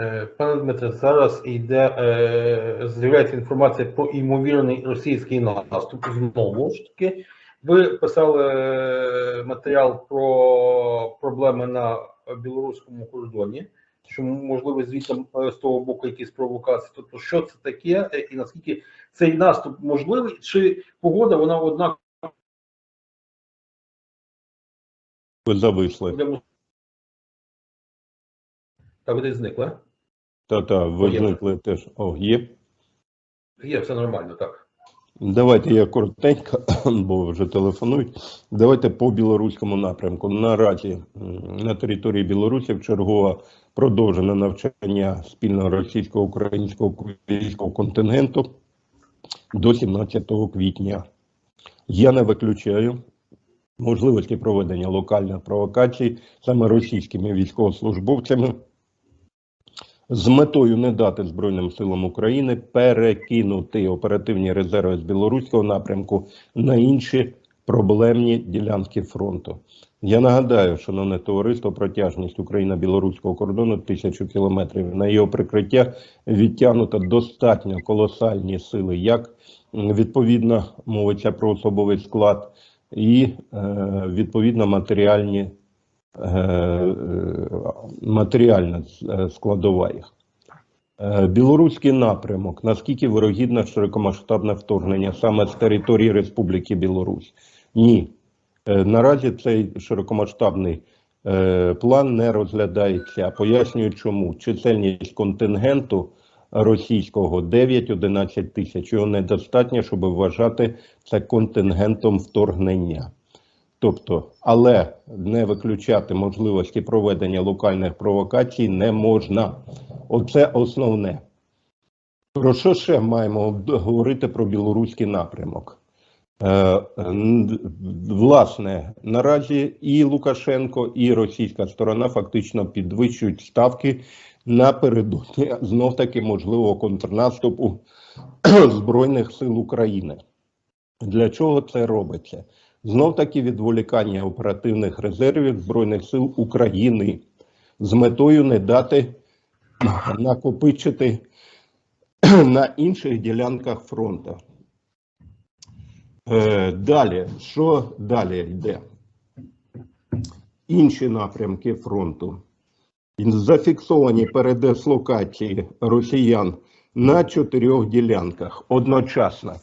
Е, Пане Дмитре, зараз йде, е, з'являється інформація про ймовірний російський наступ знову ж таки. Ви писали е, матеріал про проблеми на білоруському кордоні, що можливо е, з того боку якісь провокації. Тобто, що це таке, і наскільки цей наступ можливий, чи погода вона одна Ви та ви десь зникли? Та-та, ви зникли теж. О, є. Є, все нормально, так. Давайте я коротенько, бо вже телефонують. Давайте по білоруському напрямку. Наразі на території Білорусі вчергово продовжено навчання спільного російсько-українського військового контингенту до 17 квітня. Я не виключаю можливості проведення локальних провокацій саме російськими військовослужбовцями з метою не дати Збройним силам України перекинути оперативні резерви з білоруського напрямку на інші проблемні ділянки фронту. Я нагадаю, шановне товариство, протяжність Україно-білоруського кордону тисячу кілометрів. На його прикриття відтягнуто достатньо колосальні сили, як відповідно мовиться про особовий склад, і е, відповідно матеріальні матеріальна е, складова їх. Е, Білоруський напрямок. Наскільки вирогідне широкомасштабне вторгнення саме з території Республіки Білорусь? Ні. Е, Наразі цей широкомасштабний е, план не розглядається. Пояснюю, чому чисельність контингенту російського 9-11 тисяч. Його недостатньо, щоб вважати це контингентом вторгнення. Тобто, але не виключати можливості проведення локальних провокацій не можна. Оце основне. Про що ще маємо говорити про білоруський напрямок? Е, власне, наразі і Лукашенко, і російська сторона фактично підвищують ставки напередодні знов таки можливого контрнаступу Збройних сил України. Для чого це робиться? Знов таки відволікання оперативних резервів Збройних сил України з метою не дати накопичити на інших ділянках фронту. Е, далі, що далі йде? Інші напрямки фронту. Зафіксовані передислокації росіян на чотирьох ділянках одночасно.